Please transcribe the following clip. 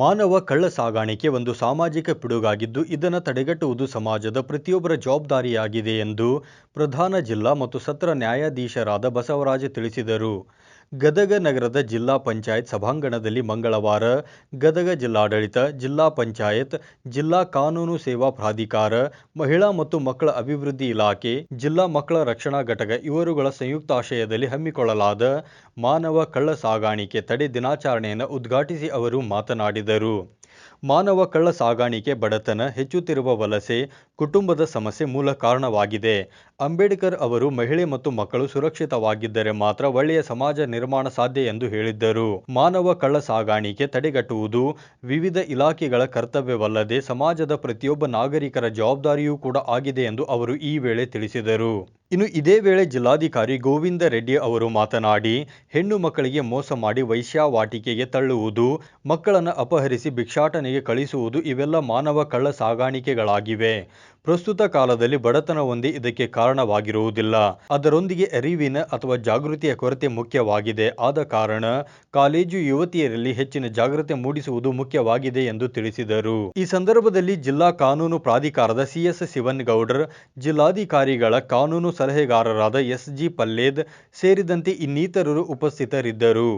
ಮಾನವ ಕಳ್ಳ ಸಾಗಾಣಿಕೆ ಒಂದು ಸಾಮಾಜಿಕ ಪಿಡುಗಾಗಿದ್ದು, ಇದನ್ನು ತಡೆಗಟ್ಟುವುದು ಸಮಾಜದ ಪ್ರತಿಯೊಬ್ಬರ ಜವಾಬ್ದಾರಿಯಾಗಿದೆ ಎಂದು ಪ್ರಧಾನ ಜಿಲ್ಲಾ ಮತ್ತು ಸತ್ರ ನ್ಯಾಯಾಧೀಶರಾದ ಬಸವರಾಜ ತಿಳಿಸಿದರು. ಗದಗ ನಗರದ ಜಿಲ್ಲಾ ಪಂಚಾಯತ್ ಸಭಾಂಗಣದಲ್ಲಿ ಮಂಗಳವಾರ ಗದಗ ಜಿಲ್ಲಾಡಳಿತ, ಜಿಲ್ಲಾ ಪಂಚಾಯತ್, ಜಿಲ್ಲಾ ಕಾನೂನು ಸೇವಾ ಪ್ರಾಧಿಕಾರ, ಮಹಿಳಾ ಮತ್ತು ಮಕ್ಕಳ ಅಭಿವೃದ್ಧಿ ಇಲಾಖೆ, ಜಿಲ್ಲಾ ಮಕ್ಕಳ ರಕ್ಷಣಾ ಘಟಕ ಇವರುಗಳ ಸಂಯುಕ್ತಾಶ್ರಯದಲ್ಲಿ ಹಮ್ಮಿಕೊಳ್ಳಲಾದ ಮಾನವ ಕಳ್ಳ ಸಾಗಾಣಿಕೆ ತಡೆ ದಿನಾಚರಣೆಯನ್ನು ಉದ್ಘಾಟಿಸಿ ಅವರು ಮಾತನಾಡಿದರು. ಮಾನವ ಕಳ್ಳ ಸಾಗಾಣಿಕೆ ಬಡತನ ಹೆಚ್ಚುತ್ತಿರುವ ವಲಸೆ ಕುಟುಂಬದ ಸಮಸ್ಯೆ ಮೂಲ ಕಾರಣವಾಗಿದೆ. ಅಂಬೇಡ್ಕರ್ ಅವರು ಮಹಿಳೆ ಮತ್ತು ಮಕ್ಕಳು ಸುರಕ್ಷಿತವಾಗಿದ್ದರೆ ಮಾತ್ರ ಒಳ್ಳೆಯ ಸಮಾಜ ನಿರ್ಮಾಣ ಸಾಧ್ಯ ಎಂದು ಹೇಳಿದ್ದರು. ಮಾನವ ಕಳ್ಳ ಸಾಗಾಣಿಕೆ ತಡೆಗಟ್ಟುವುದು ವಿವಿಧ ಇಲಾಖೆಗಳ ಕರ್ತವ್ಯವಲ್ಲದೆ ಸಮಾಜದ ಪ್ರತಿಯೊಬ್ಬ ನಾಗರಿಕರ ಜವಾಬ್ದಾರಿಯೂ ಕೂಡ ಆಗಿದೆ ಎಂದು ಅವರು ಈ ವೇಳೆ ತಿಳಿಸಿದರು. ಇನ್ನು ಇದೇ ವೇಳೆ ಜಿಲ್ಲಾಧಿಕಾರಿ ಗೋವಿಂದ ರೆಡ್ಡಿ ಅವರು ಮಾತನಾಡಿ, ಹೆಣ್ಣು ಮಕ್ಕಳಿಗೆ ಮೋಸ ಮಾಡಿ ವೈಶ್ಯಾವಾಟಿಕೆಗೆ ತಳ್ಳುವುದು, ಮಕ್ಕಳನ್ನು ಅಪಹರಿಸಿ ಭಿಕ್ಷಾಟನೆಗೆ ಕಳಿಸುವುದು ಇವೆಲ್ಲ ಮಾನವ ಕಳ್ಳ ಸಾಗಾಣಿಕೆಗಳಾಗಿವೆ. ಪ್ರಸ್ತುತ ಕಾಲದಲ್ಲಿ ಬಡತನ ಒಂದೇ ಇದಕ್ಕೆ ಕಾರಣವಾಗಿರುವುದಿಲ್ಲ. ಅದರೊಂದಿಗೆ ಅರಿವಿನ ಅಥವಾ ಜಾಗೃತಿಯ ಕೊರತೆ ಮುಖ್ಯವಾಗಿದೆ. ಆದ ಕಾರಣ ಕಾಲೇಜು ಯುವತಿಯರಲ್ಲಿ ಹೆಚ್ಚಿನ ಜಾಗೃತಿ ಮೂಡಿಸುವುದು ಮುಖ್ಯವಾಗಿದೆ ಎಂದು ತಿಳಿಸಿದರು. ಈ ಸಂದರ್ಭದಲ್ಲಿ ಜಿಲ್ಲಾ ಕಾನೂನು ಪ್ರಾಧಿಕಾರದ ಸಿಎಸ್ ಶಿವನ್ಗೌಡರ್, ಜಿಲ್ಲಾಧಿಕಾರಿಗಳ ಕಾನೂನು ಸಲಹೆಗಾರರಾದ ಎಸ್ ಜಿ ಪಲ್ಲೇದ್ ಸೇರಿದಂತೆ ಇನ್ನಿತರರು ಉಪಸ್ಥಿತರಿದ್ದರು.